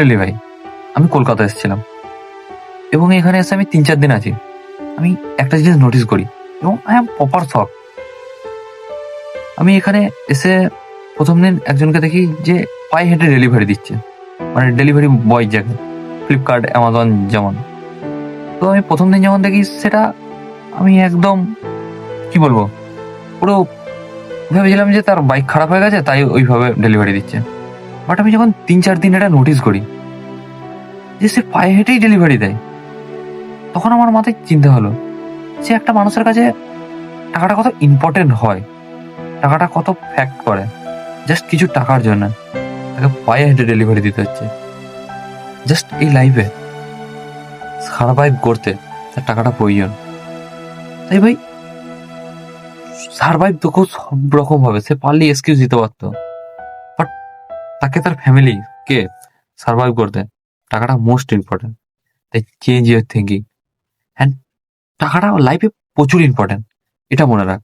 Literally ভাই, আমি কলকাতা এসেছিলাম। এবং এখানে এসে আমি তিন চার দিন আছি। আমি একটা জিনিস নোটিস করি, এবং আই এম প্রপার শক আমি এখানে এসে প্রথম দিন একজনকে দেখি যে পায়ে হেঁটে ডেলিভারি দিচ্ছে। মানে ডেলিভারি বয় যাকে ফ্লিপকার্ট অ্যামাজন যেমন। তো আমি প্রথম দিন যেমন দেখি সেটা আমি একদম, কি বলব, পুরো ভেবেছিলাম যে তার বাইক খারাপ হয়ে গেছে, তাই ওইভাবে ডেলিভারি দিচ্ছে। বাট আমি যখন তিন চার দিন এটা নোটিস করি, যে সে পায়ে হেঁটেই ডেলিভারি দেয়। তখন আমার মাথায় চিন্তা হলো যে একটা মানুষের কাছে টাকাটা কত ইম্পর্টেন্ট হয়, টাকাটা কত ফ্যাক্ট করে জাস্ট কিছু টাকার জন্য। তাকে পায়ে হেঁটে ডেলিভারি দিতে হচ্ছে। জাস্ট এই লাইফে সার্ভাইভ করতে তার টাকাটা প্রয়োজন। তাই ভাই, সার্ভাইভ তো খুব সব রকম ভাবে সে পারলে এক্সকিউজ দিতে পারতো। তাকে তার ফ্যামিলি কে সার্ভাইভ করতে টাকাটা মোস্ট ইম্পর্টেন্ট তাই চেঞ্জ ইয়ার থিঙ্কিং অ্যান্ড টাকাটা লাইফে প্রচুর ইম্পর্টেন্ট এটা মনে রাখ।